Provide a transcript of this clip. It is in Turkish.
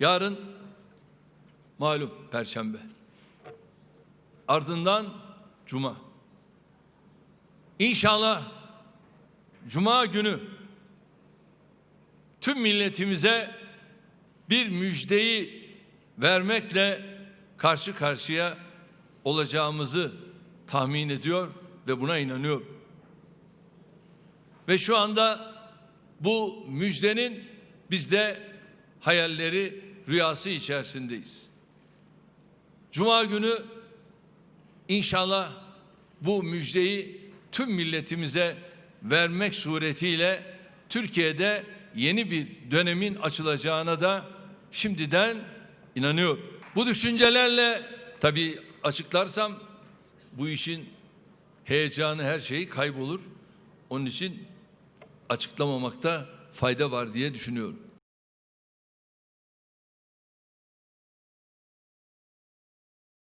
Yarın malum perşembe. Ardından cuma. İnşallah cuma günü tüm milletimize bir müjdeyi vermekle karşı karşıya olacağımızı tahmin ediyor ve buna inanıyorum. Ve şu anda bu müjdenin biz de hayalleri, rüyası içerisindeyiz. Cuma günü inşallah bu müjdeyi tüm milletimize vermek suretiyle Türkiye'de yeni bir dönemin açılacağına da şimdiden inanıyorum. Bu düşüncelerle tabii açıklarsam bu işin heyecanı her şeyi kaybolur. Onun için açıklamamakta fayda var diye düşünüyorum.